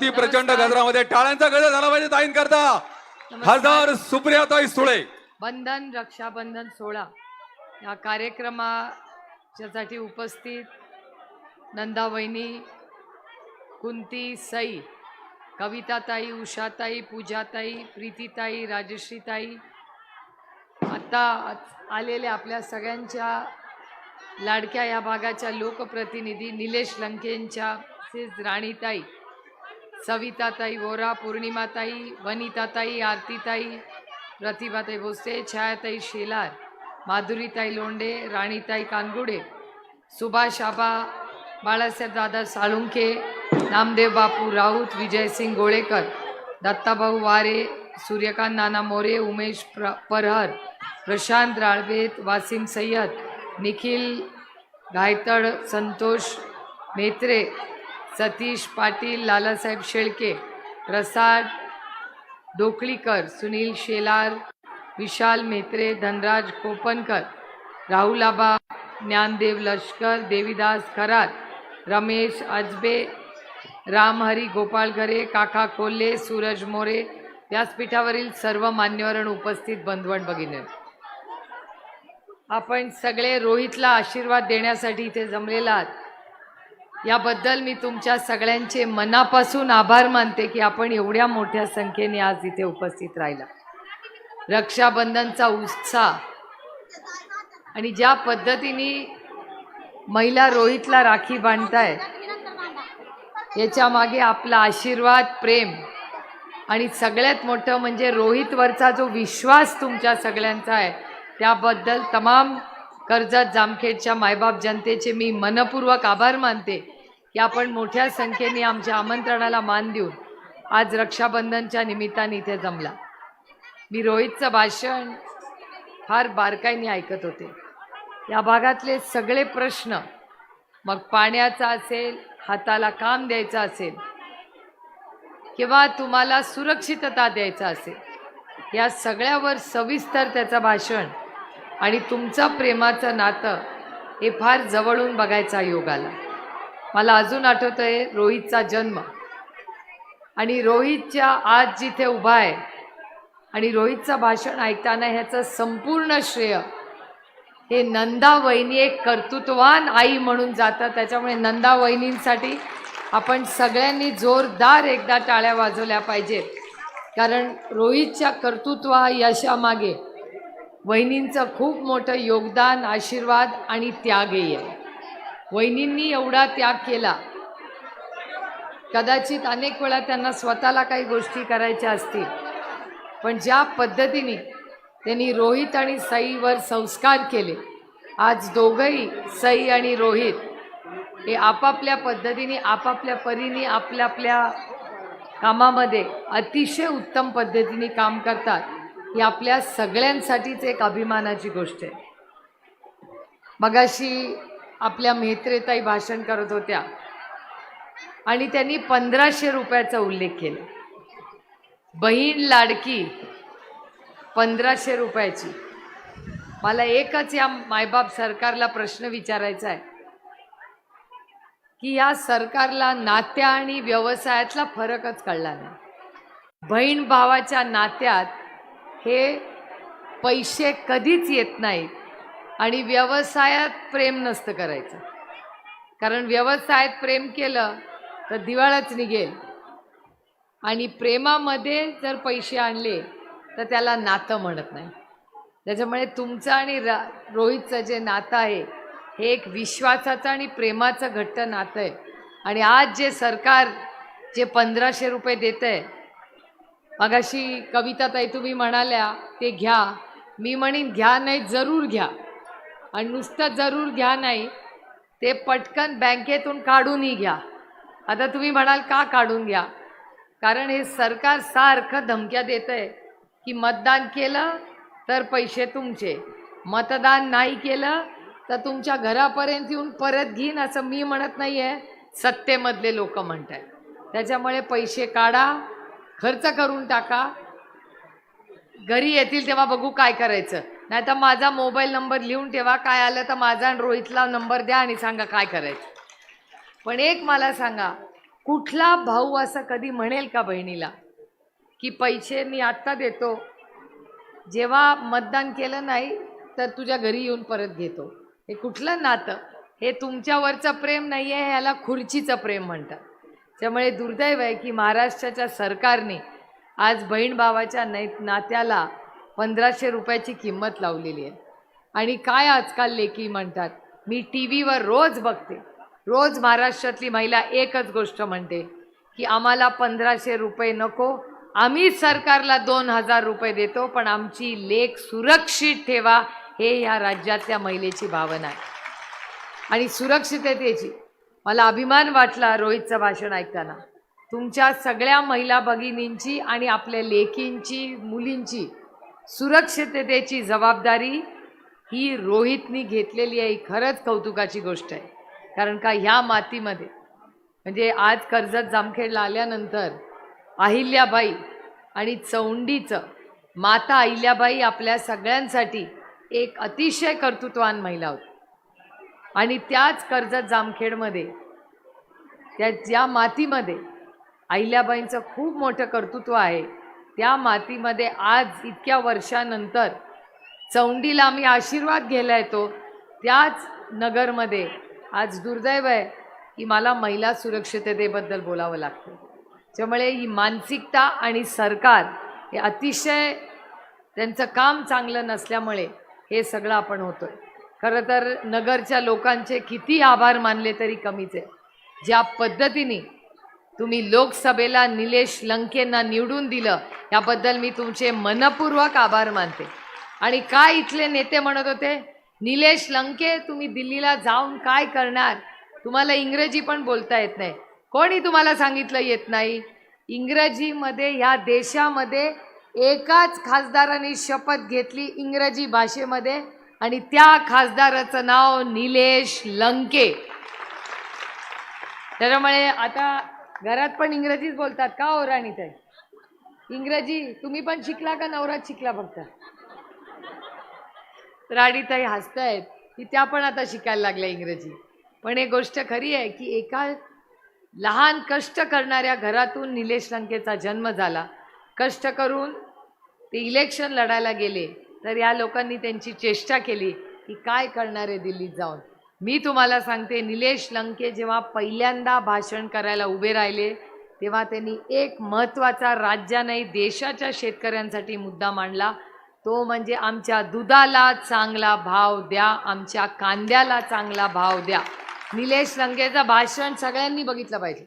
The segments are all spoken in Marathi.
ती प्रचंड गजरामध्ये टाळ्यांचा गजर झाला पाहिजे ताईन करता खासदार सुप्रियाताई सुळे. बंधन रक्षाबंधन सोहळा. या कार्यक्रमाच्यासाठी उपस्थित नंदावहिनी कुंती सई कविताताई उषाताई पूजाताई प्रीतीताई राजश्रीताई. आता आलेल्या आपल्या सगळ्यांच्या लाडक्या या भागाच्या लोकप्रतिनिधी निलेश लंकेंच्या राणीताई. सविताताई वोरा पौर्णिमाताई वनिताताई आरतीताई प्रतिभाताई भोसले छायाताई शेलार माधुरीताई लोंडे राणीताई कानगुडे सुभाष आबा बाळासाहेब दादा साळुंखे नामदेव बापू राऊत विजयसिंग गोळेकर दत्ताभाऊ वारे सूर्यकांत नाना मोरे उमेश प्र परहर प्रशांत राळवेत वासिम सय्यद निखिल गायतड संतोष मेत्रे सतीश पाटील लालासाहेब शेळके प्रसाद डोकळीकर सुनील शेलार विशाल मेत्रे धनराज कोपनकर राहुल आबा ज्ञानदेव लष्कर देविदास खरात रमेश अजबे रामहरी गोपाळघरे काका कोल्हे सूरज मोरे व्यासपीठावरील सर्व मान्यवरण उपस्थित बंधवण भगिनी. आपण सगळे रोहितला आशीर्वाद देण्यासाठी इथे जमलेला आहात. याबद्दल मी तुमच्या सगळ्यांचे मनापासून आभार मानते की आपण एवढ्या मोठ्या संख्येने आज इथे उपस्थित राहिला. रक्षाबंधनचा उत्साह आणि ज्या पद्धतीने महिला रोहितला राखी बांधताय याच्या मागे आपला आशीर्वाद प्रेम आणि सगळ्यात मोठं म्हणजे रोहितवरचा जो विश्वास तुमच्या सगळ्यांचा आहे त्याबद्दल तमाम कर्जत जामखेडच्या मायबाप जनतेचे मी मनपूर्वक आभार मानते. की आपण मोठ्या संख्येने आमच्या आमंत्रणाला मान देऊन आज रक्षाबंधनच्या निमित्ताने इथे जमला. मी रोहितचं भाषण फार बारकाईने ऐकत होते. या भागातले सगळे प्रश्न मग पाण्याचा असेल हाताला काम द्यायचं असेल किंवा तुम्हाला सुरक्षितता द्यायचा असेल या सगळ्यावर सविस्तर त्याचं भाषण आणि तुमचं प्रेमाचं नातं हे फार जवळून बघायचा योग आला. मला अजून आठवतं आहे रोहितचा जन्म. आणि रोहितच्या आज जिथे उभा आहे आणि रोहितचं भाषण ऐकताना ह्याचं संपूर्ण श्रेय हे नंदा वहिनी एक कर्तृत्ववान आई म्हणून जातं त्याच्यामुळे नंदा वहिनींसाठी आपण सगळ्यांनी जोरदार एकदा टाळ्या वाजवल्या पाहिजेत. कारण रोहितच्या कर्तृत्व यशामागे वहिनींचं खूप मोठं योगदान आशीर्वाद आणि त्यागही आहे. वहिनींनी एवढा त्याग केला. कदाचित अनेक वेळा त्यांना स्वतःला काही गोष्टी करायच्या असतील. पण ज्या पद्धतीने त्यांनी रोहित आणि सईवर संस्कार केले आज दोघंही सई आणि रोहित हे आपापल्या पद्धतीने आपापल्या परीने आपल्या आपल्या कामामध्ये अतिशय उत्तम पद्धतीने काम करतात. ही आपल्या सगळ्यांसाठीच एक अभिमानाची गोष्ट आहे. मगाशी आपल्या मेत्रेताई भाषण करत होत्या आणि त्यांनी पंधराशे रुपयाचा उल्लेख केला. बहीण लाडकी पंधराशे रुपयाची. मला एकच या मायबाप सरकारला प्रश्न विचारायचा आहे. की या सरकारला नात्या आणि व्यवसायातला फरकच कळला नाही. बहीण भावाच्या नात्यात हे पैसे कधीच येत नाहीत. आणि व्यवसायात प्रेम नसतं करायचं. कारण व्यवसायात प्रेम केलं तर दिवाळच निघेल. आणि प्रेमामध्ये जर पैसे आणले तर त्याला नातं म्हणत नाही. त्याच्यामुळे तुमचं आणि रा रोहितचं जे नातं आहे हे एक विश्वासाचं आणि प्रेमाचं घट्ट नातं आहे. आणि आज जे सरकार जे पंधराशे रुपये देतं आहे मगाशी कविताताई तुम्ही म्हणाल्या ते घ्या. मी म्हणीन घ्या नाही जरूर घ्या. आणि नुसतं जरूर घ्या नाही ते पटकन बँकेतून काढूनही घ्या. आता तुम्ही म्हणाल का काढून घ्या? कारण हे सरकार सारखं धमक्या देत आहे की मतदान केलं तर पैसे तुमचे. मतदान नाही केलं तर तुमच्या घरापर्यंत येऊन परत घेईन असं मी म्हणत नाही आहे सत्तेमधले लोक म्हणत आहेत त्याच्यामुळे पैसे काढा. खर्च करून टाका. घरी येतील तेव्हा बघू काय करायचं. नाही तर माझा मोबाईल नंबर लिहून ठेवा. काय आलं तर माझा आणि रोहितला नंबर द्या आणि सांगा काय करायचं. पण एक मला सांगा कुठला भाऊ असं कधी म्हणेल का बहिणीला की पैसे मी आत्ता देतो जेव्हा मतदान केलं नाही तर तुझ्या घरी येऊन परत घेतो. हे कुठलं नातं? हे तुमच्यावरचं प्रेम नाही आहे ह्याला खुर्चीचं प्रेम म्हणतात. त्यामुळे दुर्दैव आहे की महाराष्ट्राच्या सरकारने आज बहीण भावाच्या नै नात्याला पंधराशे रुपयाची किंमत लावलेली आहे. आणि काय आजकाल लेखी म्हणतात मी टी व्हीवर रोज बघते. रोज महाराष्ट्रातली महिला एकच गोष्ट म्हणते की आम्हाला पंधराशे रुपये नको आम्ही सरकारला दोन हजार रुपये देतो पण आमची लेख सुरक्षित ठेवा हे ह्या राज्यातल्या महिलेची भावना आहे. आणि सुरक्षिततेची मला अभिमान वाटला रोहितचं भाषण ऐकताना. तुमच्या सगळ्या महिला भगिनींची आणि आपल्या लेकींची मुलींची सुरक्षिततेची जबाबदारी ही रोहितनी घेतलेली आहे. ही खरंच कौतुकाची गोष्ट आहे. कारण का ह्या मातीमध्ये म्हणजे आज कर्जत जामखेडला आल्यानंतर अहिल्याबाई आणि चौंडीचं माता अहिल्याबाई आपल्या सगळ्यांसाठी एक अतिशय कर्तृत्वान महिला होती आणि त्याच कर्जत जामखेडमध्ये त्या ज्या मातीमध्ये अहिल्याबाईंचं खूप मोठं कर्तृत्व आहे त्या मातीमध्ये आज इतक्या वर्षानंतर चौंडीला आम्ही आशीर्वाद घ्यायला येतो त्याच नगरमध्ये आज दुर्दैव आहे की मला महिला सुरक्षिततेबद्दल बोलावं लागतं. त्यामुळे ही मानसिकता आणि सरकार हे अतिशय त्यांचं काम चांगलं नसल्यामुळे हे सगळं आपण होतोय. खरं तर नगरच्या लोकांचे किती आभार मानले तरी कमीच. आहे ज्या पद्धतीने तुम्ही लोकसभेला निलेश लंकेंना निवडून दिलं याबद्दल मी तुमचे मनपूर्वक आभार मानते. आणि काय इथले नेते म्हणत होते? निलेश लंके तुम्ही दिल्लीला जाऊन काय करणार? तुम्हाला इंग्रजी पण बोलता येत नाही. कोणी तुम्हाला सांगितलं येत नाही? इंग्रजीमध्ये ह्या देशामध्ये एकाच खासदाराने शपथ घेतली इंग्रजी भाषेमध्ये? आणि त्या खासदाराचं नाव निलेश लंके. त्याच्यामुळे आता घरात पण इंग्रजीच बोलतात. का हो राणीताई इंग्रजी तुम्ही पण शिकला का नवरात शिकला फक्त? राणीताई हसतायत की त्या पण आता शिकायला लागल्या इंग्रजी. पण एक गोष्ट खरी आहे की एका लहान कष्ट करणाऱ्या घरातून निलेश लंकेचा जन्म झाला. कष्ट करून ते इलेक्शन लढायला गेले. तर या लोकांनी त्यांची चेष्टा केली की काय करणार आहे दिल्लीत जाऊन. मी तुम्हाला सांगते निलेश लंके जेव्हा पहिल्यांदा भाषण करायला उभे राहिले तेव्हा त्यांनी एक महत्त्वाचा राज्याने देशाच्या शेतकऱ्यांसाठी मुद्दा मांडला. तो म्हणजे आमच्या दुधाला चांगला भाव द्या आमच्या कांद्याला चांगला भाव द्या. निलेश लंकेचं भाषण सगळ्यांनी बघितलं पाहिजे.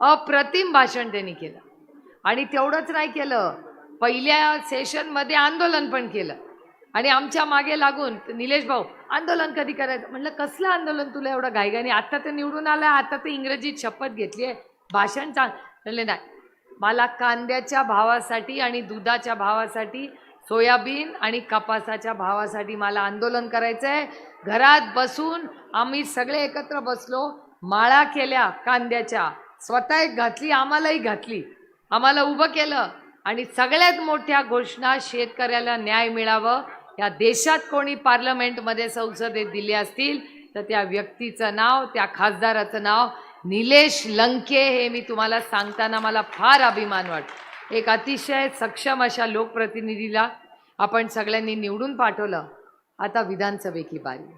अप्रतिम भाषण त्यांनी केलं. आणि तेवढंच नाही केलं पहिल्या सेशनमध्ये आंदोलन पण केलं. आणि आमच्या मागे लागून निलेश भाऊ आंदोलन कधी करायचं? म्हटलं कसलं आंदोलन तुला एवढं घाईघाईने? आत्ता तर निवडून आलं आता तर इंग्रजीत शपथ घेतली आहे. भाषण चांग म्हणले नाही. मला कांद्याच्या भावासाठी आणि दुधाच्या भावासाठी सोयाबीन आणि कपासाच्या भावासाठी मला आंदोलन करायचं आहे घरात बसून आम्ही सगळे एकत्र बसलो माळा केल्या कांद्याच्या. स्वतः एक घातली आम्हालाही घातली. आम्हाला उभं केलं. आणि सगळ्यात मोठ्या घोषणा शेतकऱ्याला न्याय मिळावं. या देशात कोणी पार्लमेंटमध्ये संसदेत दिले असतील तर त्या व्यक्तीचं नाव त्या खासदाराचं नाव निलेश लंके हे मी तुम्हाला सांगताना मला फार अभिमान वाटतो. एक अतिशय सक्षम अशा लोकप्रतिनिधीला आपण सगळ्यांनी निवडून पाठवलं. आता विधानसभेची बारी.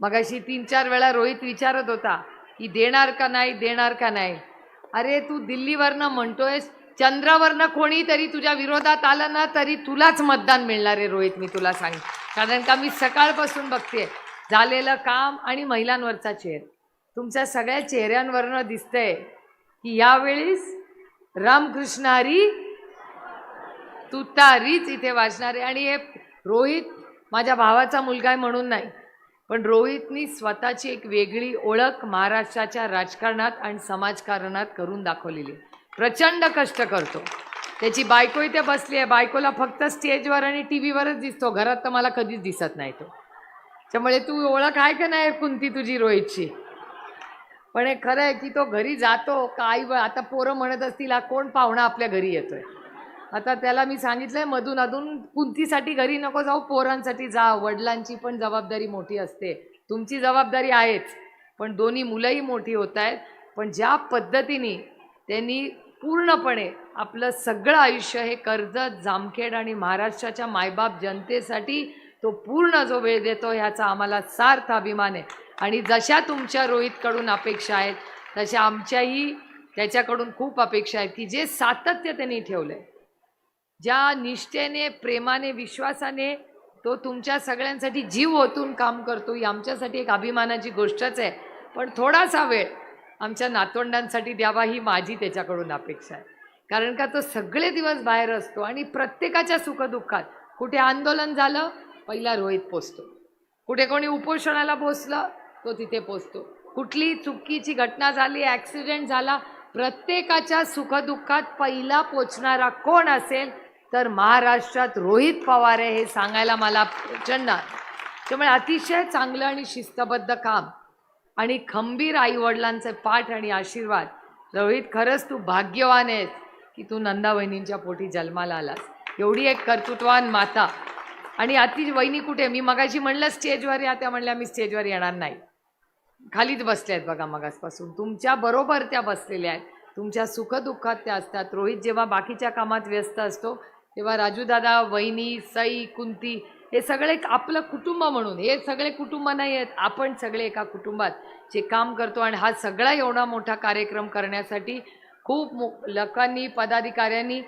मगाशी तीन चार वेळा रोहित विचारत होता की देणार का नाही देणार का नाही? अरे तू दिल्लीवरनं म्हणतोयस चंद्रावरनं कोणी तरी तुझ्या विरोधात आलं ना तरी तुलाच मतदान मिळणार आहे रोहित मी तुला सांग कारण का मी सकाळपासून बघते झालेलं काम आणि महिलांवरचा चेहरा. तुमच्या सगळ्या चेहऱ्यांवरनं दिसतंय की यावेळीस रामकृष्ण हरी तुतारीच इथे वाचणार आहे. आणि हे रोहित माझ्या भावाचा मुलगा आहे म्हणून नाही पण रोहितनी स्वतःची एक वेगळी ओळख महाराष्ट्राच्या राजकारणात आणि समाजकारणात करून दाखवलेली आहे. प्रचंड कष्ट करतो. त्याची बायको इथे बसली आहे. बायकोला फक्त स्टेजवर आणि टी व्हीवरच दिसतो. घरात तर मला कधीच दिसत नाही तो. त्यामुळे तू ओळख आहे का नाही कुंती तुझी रोहितची? पण हे खरं आहे की तो घरी जातो. का आई आता पोरं म्हणत असतील हा कोण पाहुणा आपल्या घरी येतोय? आता त्याला मी सांगितलंय मधून अधून कुंतीसाठी घरी नको जाऊ पोरांसाठी जा. वडिलांची पण जबाबदारी मोठी असते. तुमची जबाबदारी आहेच. पण दोन्ही मुलंही मोठी होत आहेत. पण ज्या पद्धतीने त्यांनी पूर्णपणे आपलं सगळं आयुष्य हे कर्जत जामखेड आणि महाराष्ट्राच्या मायबाप जनतेसाठी तो पूर्ण जो वेळ देतो ह्याचा आम्हाला सार्थ अभिमान आहे. आणि जशा तुमच्या रोहितकडून अपेक्षा आहेत तशा आमच्याही त्याच्याकडून खूप अपेक्षा आहेत की जे सातत्य त्यांनी ठेवलं आहे ज्या निष्ठेने प्रेमाने विश्वासाने तो तुमच्या सगळ्यांसाठी जीव ओतून काम करतो ही आमच्यासाठी एक अभिमानाची गोष्टच आहे. पण थोडासा वेळ आमच्या नातवंडांसाठी द्यावा ही माझी त्याच्याकडून अपेक्षा आहे. कारण का तो सगळे दिवस बाहेर असतो आणि प्रत्येकाच्या सुखदुःखात कुठे आंदोलन झालं पहिला रोहित पोचतो. कुठे कोणी उपोषणाला पोचलं तो तिथे पोचतो. कुठली चुकीची घटना झाली ॲक्सिडेंट झाला प्रत्येकाच्या सुखदुःखात पहिला पोचणारा कोण असेल तर महाराष्ट्रात रोहित पवार आहे हे सांगायला मला प्रचंड त्यामुळे अतिशय चांगलं आणि शिस्तबद्ध काम आणि खंबीर आईवडिलांचे पाठ आणि आशीर्वाद. रोहित खरंच तू भाग्यवान आहेस की तू नंदा वहिनींच्या पोटी जन्माला आलास. एवढी एक कर्तृत्वान माता. आणि आती वहिनी कुठे? मी मगाशी म्हणलं स्टेजवर या त्या म्हणल्या मी स्टेजवर येणार नाही. खालीच बसल्या आहेत बघा मगासपासून. तुमच्या बरोबर त्या बसलेल्या आहेत. तुमच्या सुखदुःखात त्या असतात. रोहित जेव्हा बाकीच्या कामात व्यस्त असतो तेव्हा राजूदादा वहिनी सई कुंती हे सगळे आपलं कुटुंब म्हणून हे सगळे कुटुंब नाही आहेत आपण सगळे एका कुटुंबात. जे काम करतो आणि हा सगळा एवढा मोठा कार्यक्रम करण्यासाठी खूप मो लोकांनी पदाधिकाऱ्यांनी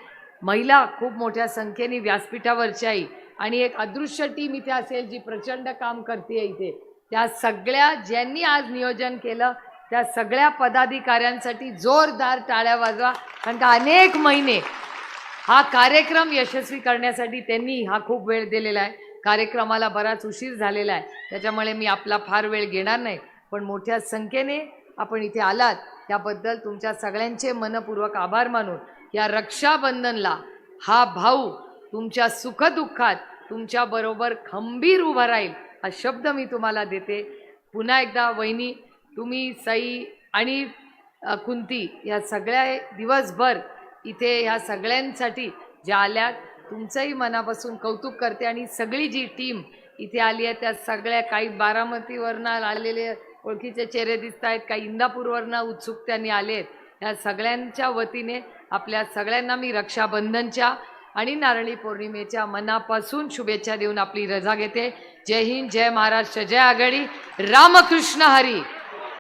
महिला खूप मोठ्या संख्येने व्यासपीठावरच्याही आणि एक अदृश्य टीम इथे असेल जी प्रचंड काम करते इथे. त्या सगळ्या ज्यांनी आज नियोजन केलं त्या सगळ्या पदाधिकाऱ्यांसाठी जोरदार टाळ्या वाजवा. कारण का अनेक महिने हा कार्यक्रम यशस्वी करण्यासाठी त्यांनी हा खूप वेळ दिलेला आहे. कार्यक्रमाला बराच उशीर झालेला आहे. त्याच्यामुळे मी आपला फार वेळ घेणार नाही. पण मोठ्या संख्येने आपण इथे आलात त्याबद्दल तुमच्या सगळ्यांचे मनपूर्वक आभार मानून या रक्षाबंधनला हा भाऊ तुमच्या सुखदुःखात तुमच्याबरोबर खंबीर उभा राहील हा शब्द मी तुम्हाला देते. पुन्हा एकदा वहिनी तुम्ही सई आणि कुंती या सगळ्या दिवसभर इथे ह्या सगळ्यांसाठी ज्या आल्यात तुमचंही मनापासून कौतुक करते आणि सगळी जी टीम इथे आली आहे त्या सगळ्या काही बारामतीवरनं आलेले ओळखीचे चेहरे दिसत आहेत काही इंदापूरवरनं उत्सुकतेने आले आहेत. या सगळ्यांच्या वतीने आपल्या सगळ्यांना मी रक्षाबंधनच्या आणि नारळी पौर्णिमेच्या मनापासून शुभेच्छा देऊन आपली रजा घेते. जय हिंद जय महाराष्ट्र जय आघाडी. रामकृष्ण हरी.